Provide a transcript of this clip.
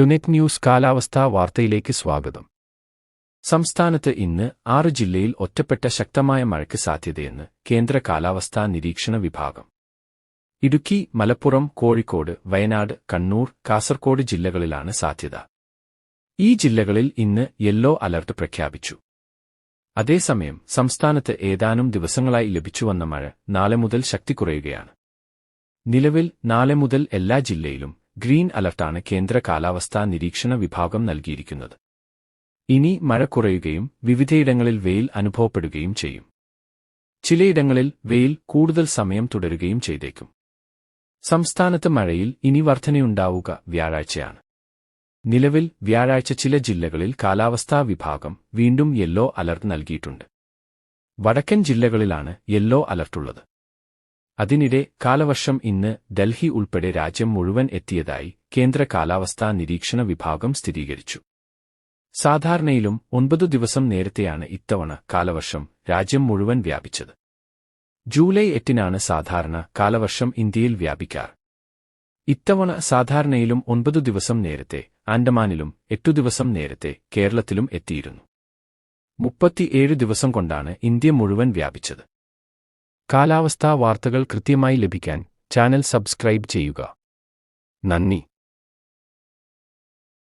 ടുനെറ്റ് news കാലാവസ്ഥാ വാർത്തയിലേക്ക് സ്വാഗതം. സംസ്ഥാനത്ത് ഇന്ന് ആറ് ജില്ലയിൽ ഒറ്റപ്പെട്ട ശക്തമായ മഴയ്ക്ക് സാധ്യതയെന്ന് കേന്ദ്ര കാലാവസ്ഥാ നിരീക്ഷണ വിഭാഗം. ഇടുക്കി മലപ്പുറം കോഴിക്കോട് വയനാട് കണ്ണൂർ കാസർകോട് ജില്ലകളിലാണ് സാധ്യത. ഈ ജില്ലകളിൽ ഇന്ന് യെല്ലോ അലർട്ട് പ്രഖ്യാപിച്ചു. അതേസമയം സംസ്ഥാനത്ത് ഏതാനും ദിവസങ്ങളായി ലഭിച്ചുവന്ന മഴ നാളെ മുതൽ ശക്തി കുറയുകയാണ്. നിലവിൽ നാളെ മുതൽ എല്ലാ ജില്ലയിലും ഗ്രീൻ അലർട്ടാണ് കേന്ദ്ര കാലാവസ്ഥാ നിരീക്ഷണ വിഭാഗം നൽകിയിരിക്കുന്നത്. ഇനി മഴ കുറയുകയും വിവിധയിടങ്ങളിൽ വെയിൽ അനുഭവപ്പെടുകയും ചെയ്യും. ചിലയിടങ്ങളിൽ വെയിൽ കൂടുതൽ സമയം തുടരുകയും ചെയ്തേക്കും. സംസ്ഥാനത്ത് മഴയിൽ ഇനി വർധനയുണ്ടാവുക വ്യാഴാഴ്ചയാണ്. നിലവിൽ വ്യാഴാഴ്ച ചില ജില്ലകളിൽ കാലാവസ്ഥാ വിഭാഗം വീണ്ടും യെല്ലോ അലർട്ട് നൽകിയിട്ടുണ്ട്. വടക്കൻ ജില്ലകളിലാണ് യെല്ലോ അലർട്ടുള്ളത് അതിനിടെ കാലവർഷം ഇന്ന് ഡൽഹി ഉൾപ്പെടെ രാജ്യം മുഴുവൻ എത്തിയതായി കേന്ദ്ര കാലാവസ്ഥാ നിരീക്ഷണ വിഭാഗം സ്ഥിരീകരിച്ചു. സാധാരണയിലും ഒൻപതു ദിവസം നേരത്തെയാണ് ഇത്തവണ കാലവർഷം രാജ്യം മുഴുവൻ വ്യാപിച്ചത്. ജൂലൈ എട്ടിനാണ് സാധാരണ കാലവർഷം ഇന്ത്യയിൽ വ്യാപിക്കാറ് ഇത്തവണ സാധാരണയിലും ഒൻപതു ദിവസം നേരത്തെ ആൻഡമാനിലും എട്ടു ദിവസം നേരത്തെ കേരളത്തിലും എത്തിയിരുന്നു. മുപ്പത്തിയേഴ് ദിവസം കൊണ്ടാണ് ഇന്ത്യ മുഴുവൻ വ്യാപിച്ചത്. കാലാവസ്ഥാ വാർത്തകൾ കൃത്യമായി ലഭിക്കാൻ ചാനൽ സബ്സ്ക്രൈബ് ചെയ്യുക. നന്ദി.